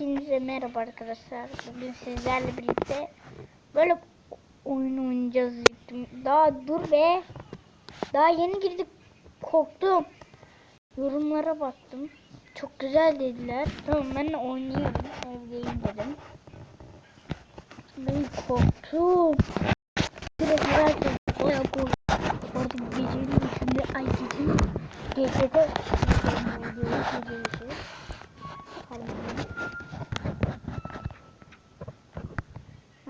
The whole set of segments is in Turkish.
Hepinize merhaba arkadaşlar. Bugün sizlerle birlikte böyle oyun oynayacağız. Daha dur be. Daha yeni girdik. Korktum. Yorumlara baktım. Çok güzel dediler. Tamam ben de oynuyorum. Evdeyim dedim. Ben korktum. Direkt herkes bayağı korktum. Orada gecenin içinde ay gecenin gecede gecede gecede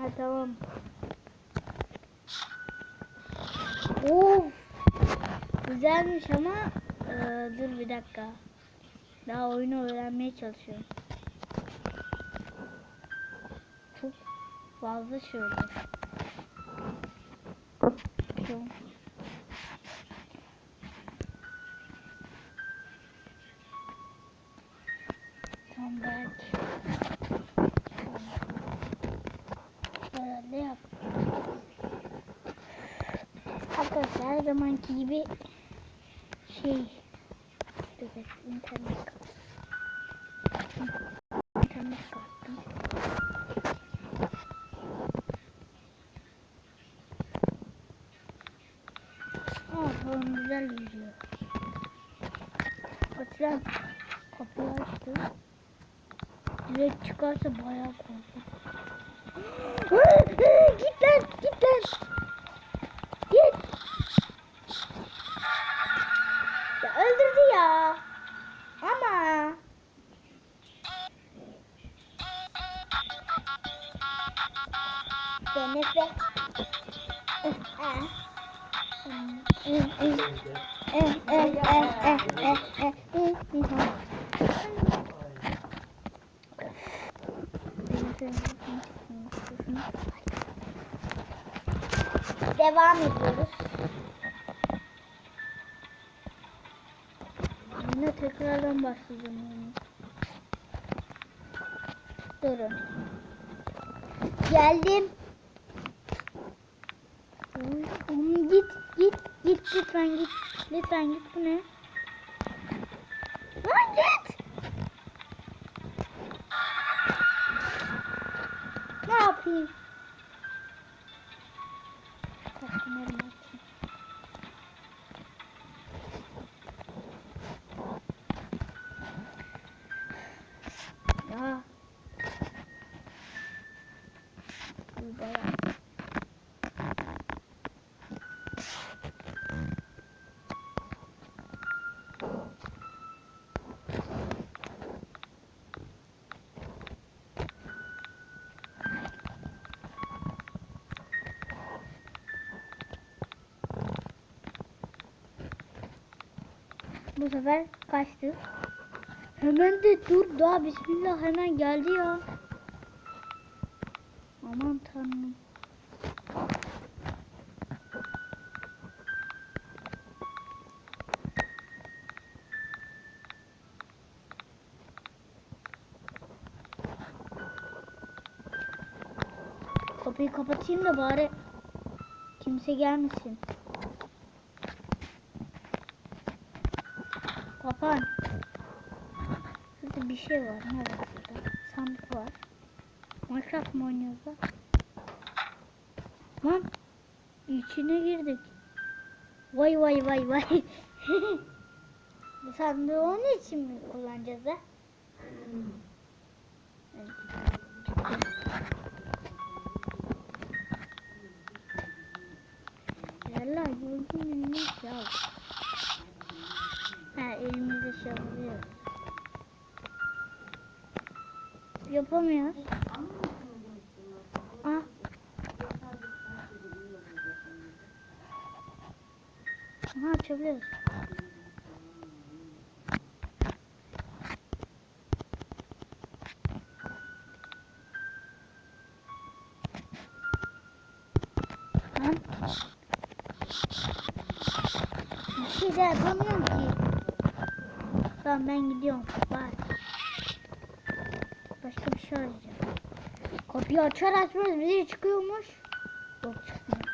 Ha tamam. Of. Güzelmiş ama eee, dur bir dakika. Daha oyunu öğrenmeye çalışıyorum. Çok fazla şey oldu. Şu- zamanki gibi şey evet internet kart. internet kartım. Aa falan güzel yüzüyor. Açılan kapıyı açtı. Direkt çıkarsa bayağı korkunç. Devam ediyoruz. Yine tekrardan başlayacağım yani. Durun. Geldim. Oğlum git git git lütfen git. Lütfen git bu ne? Bu sefer kaçtı. Hemen de dur daha bismillah hemen geldi ya. Aman tanrım. Kapıyı kapatayım da bari kimse gelmesin. Kapan. Şurada bir şey var. Ne var burada? Sandık var. Minecraft mı oynuyoruz da? Lan. içine girdik. Vay vay vay vay. Sandığı onun için mi kullanacağız ha? Yalla gördün mü ne ya? Şey oluyor. Yapamıyoruz. Ah. Aha açabiliyoruz. Lan. Bir şey de yapamıyorum ki. Tamam ben gidiyorum. Bye. Başka bir şey arayacağım. Kapıyı açar açmaz biri çıkıyormuş. Yok çıkmıyor.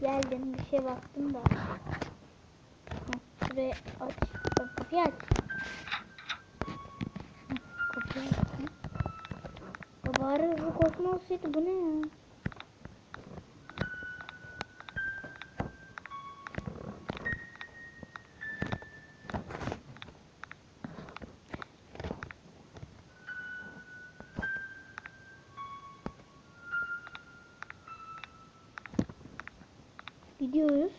Geldim bir şey baktım da. Heh, Şuraya aç. Bak kapıyı aç. Kapıyı aç. Hızlı koşma olsaydı bu ne ya? Gidiyoruz.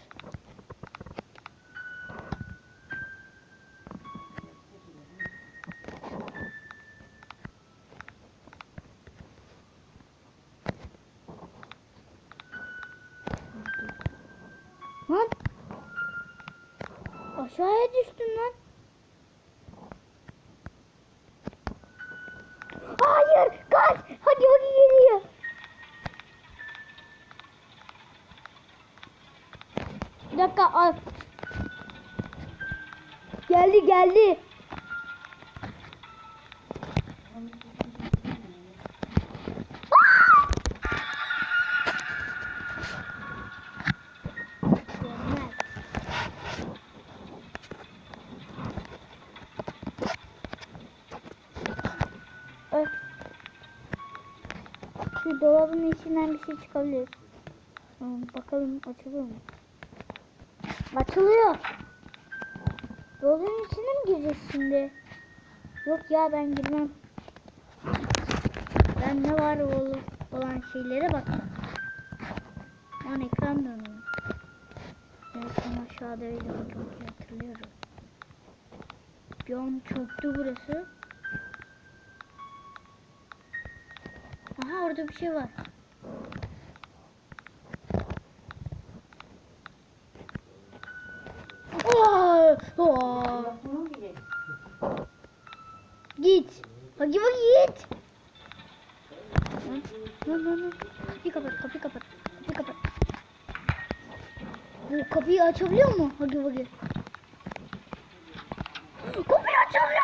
Lan. Aşağıya düştün lan. Hayır, kaç. Hadi hadi dakika al. Geldi geldi. Şu dolabın içinden bir şey çıkabilir. Bakalım açılıyor mu? Açılıyor. Dolabın içine mi gireceğiz şimdi? Yok ya ben girmem. Ben ne var ol- olan şeylere bak. Lan ekran dönüyor. Evet tam aşağıda öyle iyi hatırlıyorum. Bir an çöktü burası. Aha orada bir şey var. açabiliyor mu? Hadi bakayım. Kapıyı açabiliyor.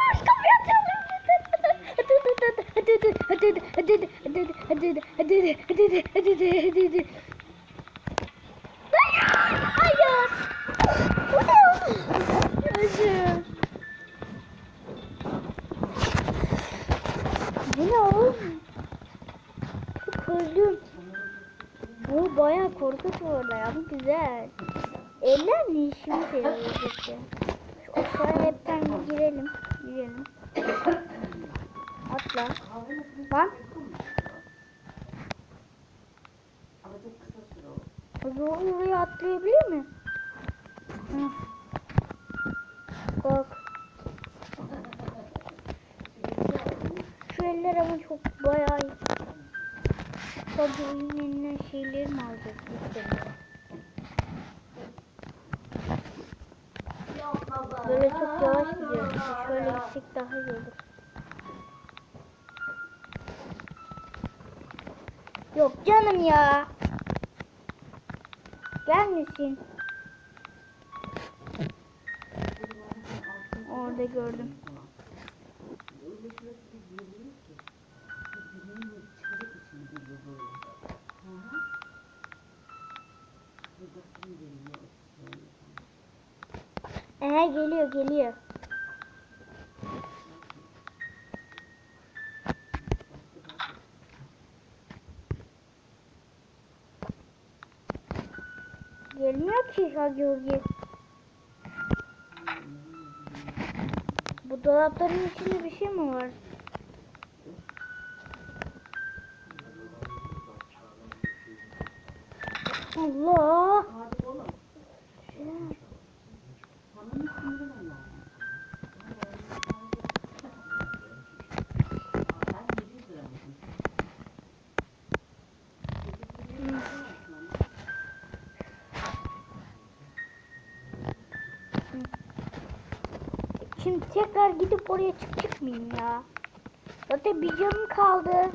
Kapıyı açabiliyor. Hayır. Hayır. Bu ne oğlum? Çok öldüm. Bu bayağı korkunç orada ya. Bu güzel. Eller ne işimi seviyor. Şu aşağıya hepten girelim. Girelim. Atla. Hadi o oraya atlayabilir mi? Hı. Bak. Şu eller ama çok bayağı. Tabii oyun şeyleri mi alacak istemiyorum. Böyle çok Şöyle gitsek daha iyi olur. Yok canım ya. Gelmesin. Orada gördüm. Ee geliyor geliyor. Gelmiyor ki Hagi Hugi. Bu dolapların içinde bir şey mi var? Allah! Şimdi tekrar gidip oraya çıkacak mıyım ya? Zaten bir canım kaldı.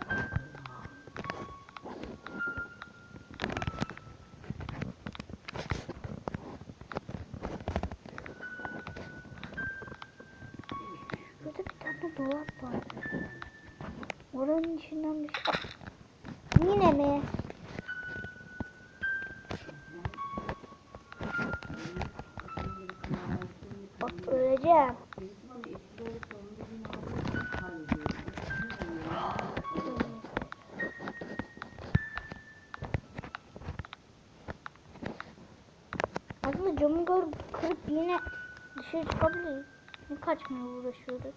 Öleceğim. Aslında camı gör kırıp yine dışarı çıkabiliriz. Kaçmaya uğraşıyoruz?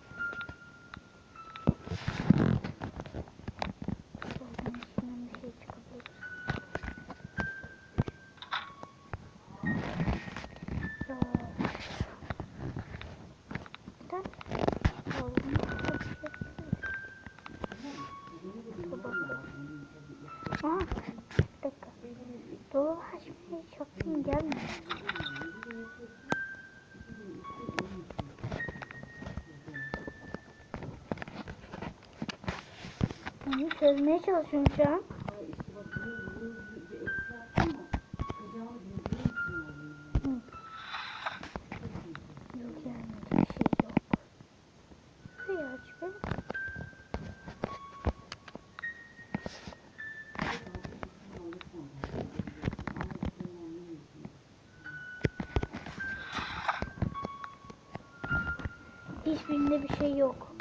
Çalıştım gelmedi. Onu çözmeye çalışıyorum şu an. Hiçbirinde bir şey yok.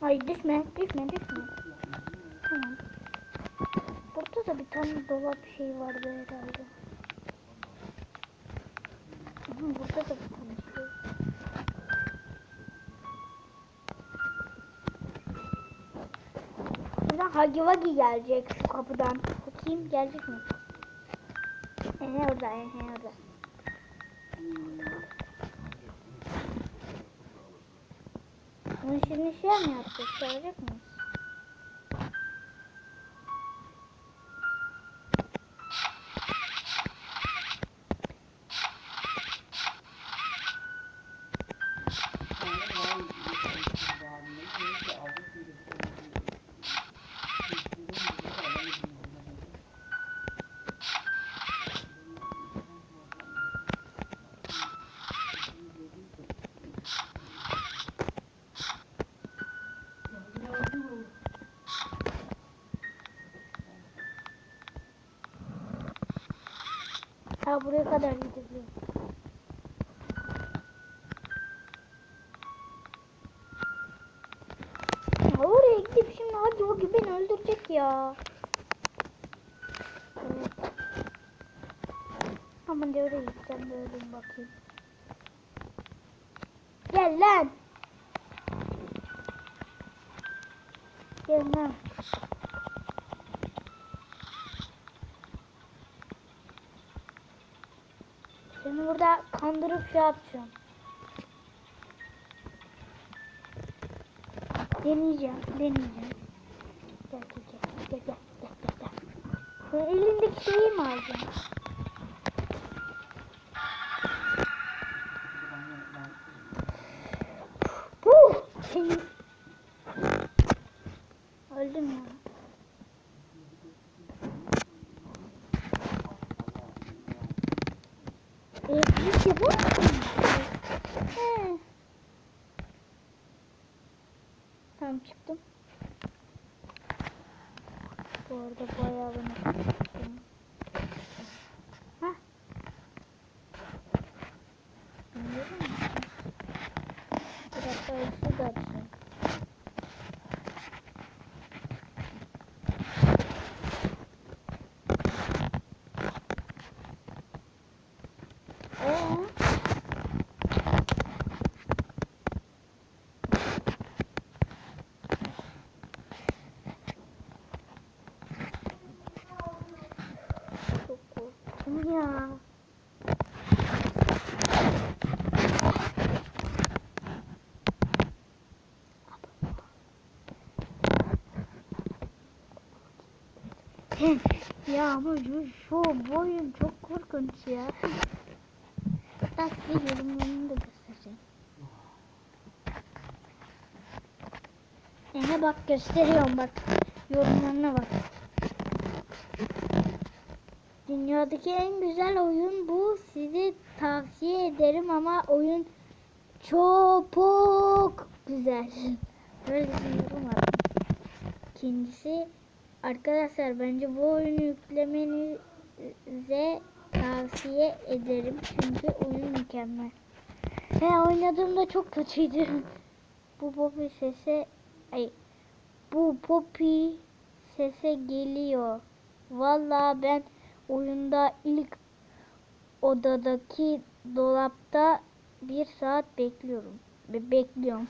Ay düşme, düşme, düşme. Burada da bir tane dolap şey vardı herhalde. Burada da bir tane şey. Buradan Hagi Wagi gelecek şu kapıdan. Bakayım gelecek mi? Ehe orada, ehe orada. Bunu şimdi şey mi yapacağız? Görecek miyiz? Ha buraya kadar gidebiliyor. Ya oraya gidip şimdi hadi o gibi beni öldürecek ya. Evet. Aman de oraya gideceğim de öleyim bakayım. Gel lan. Gel lan. Seni burada kandırıp şey yapacağım. Deneyeceğim, deneyeceğim. Gel gel gel gel gel gel gel. gel. Bu elindeki şeyi mi alacaksın? Puh! Seni... Öldüm ya. Elektrik yapar mısın? He. Tamam çıktım. Bu arada bayağı beni çıktım. Hah. Anladın mı? Biraz daha ışığı da açayım. Ee? Çok korktum ya. Ya ama şu, şu boyun çok korkunç ya. Bak bir yorumlarını da göstereceğim. Ehe bak gösteriyorum bak. Yorumlarına bak. Dünyadaki en güzel oyun bu. Size tavsiye ederim ama oyun çok güzel. Böyle düşünüyorum abi. İkincisi arkadaşlar bence bu oyunu yüklemenize tavsiye ederim. Çünkü oyun mükemmel. He oynadığımda çok kötüydü. bu Poppy sese ay bu Poppy sese geliyor. Vallahi ben oyunda ilk odadaki dolapta bir saat bekliyorum. Be bekliyorum.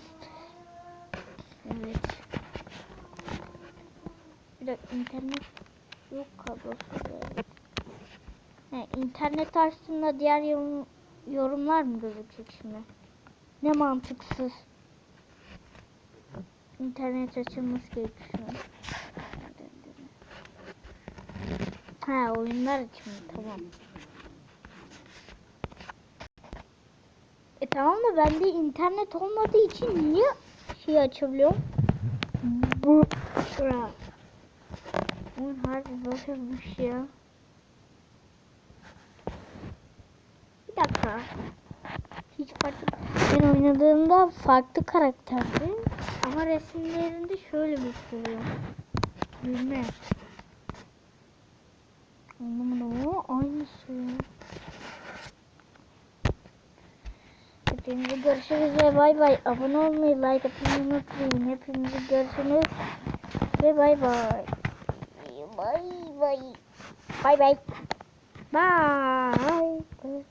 Evet. Bir dakika internet yok kablosu. He, internet açtığında diğer yorum, yorumlar mı gözükecek şimdi? Ne mantıksız. İnternet açılması gerekiyor. Ha oyunlar için tamam. E tamam da bende internet olmadığı için niye şey açabiliyorum? Bu şura. Oyun harbi böyleymiş ya. Bir dakika. Hiç farklı. Ben oynadığımda farklı karakterdi. Ama resimlerinde şöyle gösteriyor. Bilmem. Anlamadım ama aynısı. Hepinize görüşürüz ve bay bay. Abone olmayı, like atmayı unutmayın. Hepinize görüşürüz ve bay bay. Bay bay. Bay bay. Bye.